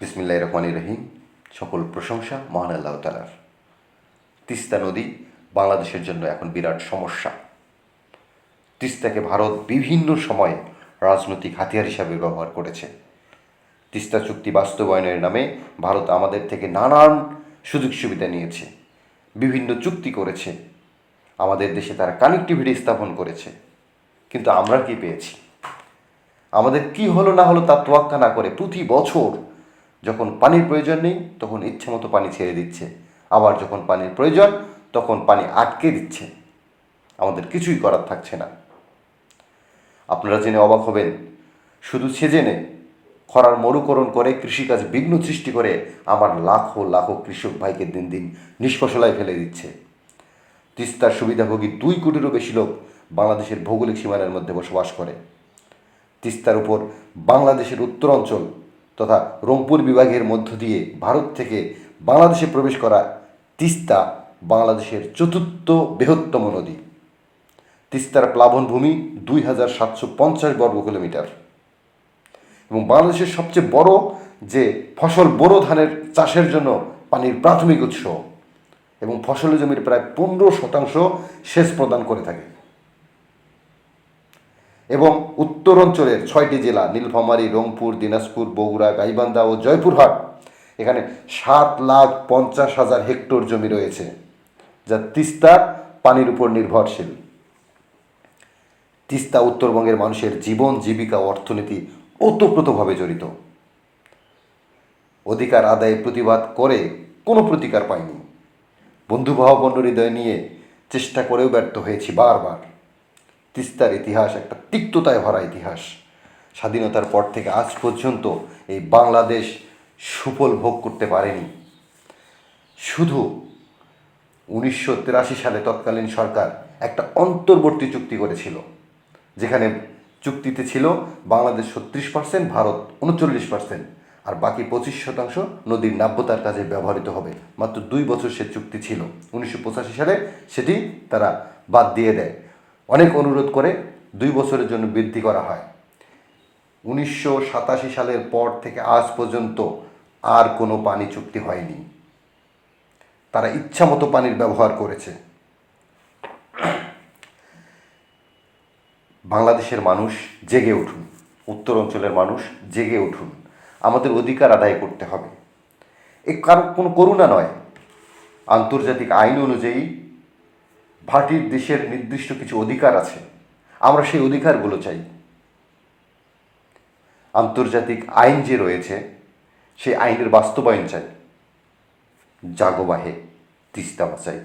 বিসমিল্লাহ রহমান রহিম। সকল প্রশংসা মহান আল্লাহ তালার তিস্তা নদী বাংলাদেশের জন্য এখন বিরাট সমস্যা। তিস্তাকে ভারত বিভিন্ন সময়ে রাজনৈতিক হাতিয়ার হিসাবে ব্যবহার করেছে। তিস্তা চুক্তি বাস্তবায়নের নামে ভারত আমাদের থেকে নানান সুযোগ সুবিধা নিয়েছে। বিভিন্ন চুক্তি করেছে। আমাদের দেশে তারা কানেক্টিভিটি স্থাপন করেছে। কিন্তু আমরা কি পেয়েছি? আমাদের কি হলো না হলো তা তোয়াক্কা না করে প্রতি বছর যখন পানির প্রয়োজন নেই, তখন ইচ্ছে মতো পানি ছেড়ে দিচ্ছে। আবার যখন পানির প্রয়োজন, তখন পানি আটকে দিচ্ছে। আমাদের কিছুই করার থাকছে না। আপনারা জেনে অবাক হবেন, শুধু সে জেনে, খরার মরুকরণ করে কৃষিকাজ বিঘ্ন সৃষ্টি করে আমার লাখো লাখো কৃষক ভাইকে দিন দিন নিষ্ফসলায় ফেলে দিচ্ছে। তিস্তার সুবিধাভোগী দুই কোটিরও বেশি লোক বাংলাদেশের ভৌগোলিক সীমানার মধ্যে বসবাস করে। তিস্তার উপর বাংলাদেশের উত্তরাঞ্চল তথা রংপুর বিভাগের মধ্য দিয়ে ভারত থেকে বাংলাদেশে প্রবেশ করা তিস্তা বাংলাদেশের চতুর্থ বৃহত্তম নদী। তিস্তার প্লাবনভূমি দুই হাজার সাতশো পঞ্চাশ বর্গ কিলোমিটার। এবং বাংলাদেশের সবচেয়ে বড় যে ফসল বোরো ধানের চাষের জন্য পানির প্রাথমিক উৎস এবং ফসলের জমির প্রায় পনেরো শতাংশ সেচ প্রদান করে থাকে। এবং উত্তর অঞ্চলের ছয়টি জেলা, নীলফামারী, রংপুর, দিনাজপুর, বগুড়া, গাইবান্ধা ও জয়পুরহাট, এখানে সাত লাখ পঞ্চাশ হাজার হেক্টর জমি রয়েছে, যা তিস্তার পানির উপর নির্ভরশীল। তিস্তা উত্তরবঙ্গের মানুষের জীবন, জীবিকা, অর্থনীতি ওতপ্রোতভাবে জড়িত। অধিকার আদায়ে প্রতিবাদ করে কোনো প্রতিকার পাইনি। বন্ধুভাবাপন্ন হৃদয় নিয়ে চেষ্টা করেও ব্যর্থ হয়েছি বারবার। তিস্তার ইতিহাস, একটা তিক্ততায় ভরা ইতিহাস। স্বাধীনতার পর থেকে আজ পর্যন্ত এই বাংলাদেশ সুফল ভোগ করতে পারেনি। শুধু উনিশশো তিরাশি সালে তৎকালীন সরকার একটা অন্তর্বর্তী চুক্তি করেছিল, যেখানে চুক্তিতে ছিল বাংলাদেশ ছত্রিশ পার্সেন্ট ভারত উনচল্লিশ পার্সেন্ট আর বাকি পঁচিশ শতাংশ নদীর নাব্যতার কাজে ব্যবহৃত হবে। মাত্র দুই বছর সে চুক্তি ছিল। উনিশশো পঁচাশি সালে সেটি তারা বাদ দিয়ে দেয়। অনেক অনুরোধ করে দুই বছরের জন্য বৃদ্ধি করা হয়। উনিশশো সাতাশি সালের পর থেকে আজ পর্যন্ত আর কোনো পানি চুক্তি হয়নি। তারা ইচ্ছা মতো পানির ব্যবহার করেছে। বাংলাদেশের মানুষ জেগে উঠুন। উত্তর অঞ্চলের মানুষ জেগে উঠুন। আমাদের অধিকার আদায় করতে হবে। এ কারও কোনো করুণা নয়। আন্তর্জাতিক আইন অনুযায়ী ভাটির দেশের নির্দিষ্ট কিছু অধিকার আছে। আমরা সেই অধিকারগুলো চাই। আন্তর্জাতিক আইন যে রয়েছে, সেই আইনের বাস্তবায়ন চাই। জাগো বাহে তিস্তা বাঁচাই